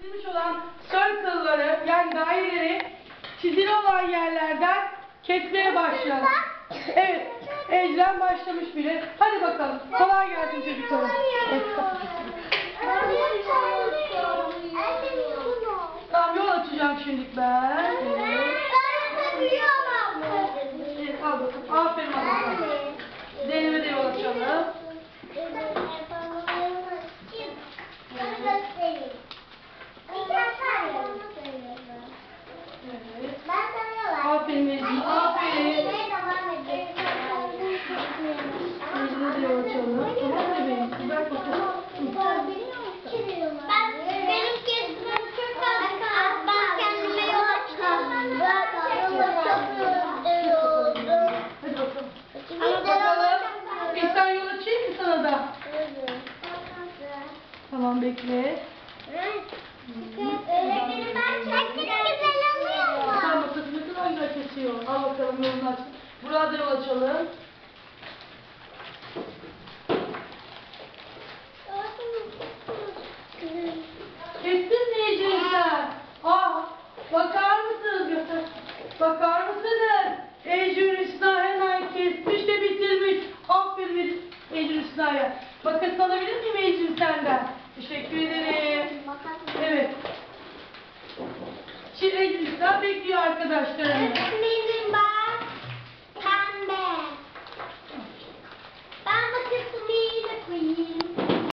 çizilmiş olan circle'ları yani daireleri çizili olan yerlerden kesmeye başlayalım. Evet, Ecren başlamış bile. Hadi bakalım. Kolay gelsin çocuklarım. Evet. Tamam yol açacağım şimdi ben. Evet. Evet, al bakalım. Aferin bana. Zeynep'e de yol açalım. Evet. Aferin Ecrin. Aferin. Ecrin'e de yol açalım. Tamam mı bakalım. Benim kesmem çok az. Ben kendime yol açtım. Ben yol açamıyorum. Hadi bakalım. Hadi bakalım. Bir tane yol açayım mı sana da? Tamam bekle. Öğretmenim ben çok güzel oluyor Sen mu? bakalım ne kesiyor. Al bakalım yolunu aç. Burada yol açalım. Kestin mi sen? Ah, bakar mısınız göster? Bakar mısınız? Ecrin Hüsna hemen kesmiş de bitirmiş. Aferin Ecrin Hüsna'ya. Bakın alabilir miyim Ecrin senden? Teşekkür ederim. Evet. Şimdi Ecrin Hüsna bekliyor arkadaşlarını. Öğretmenim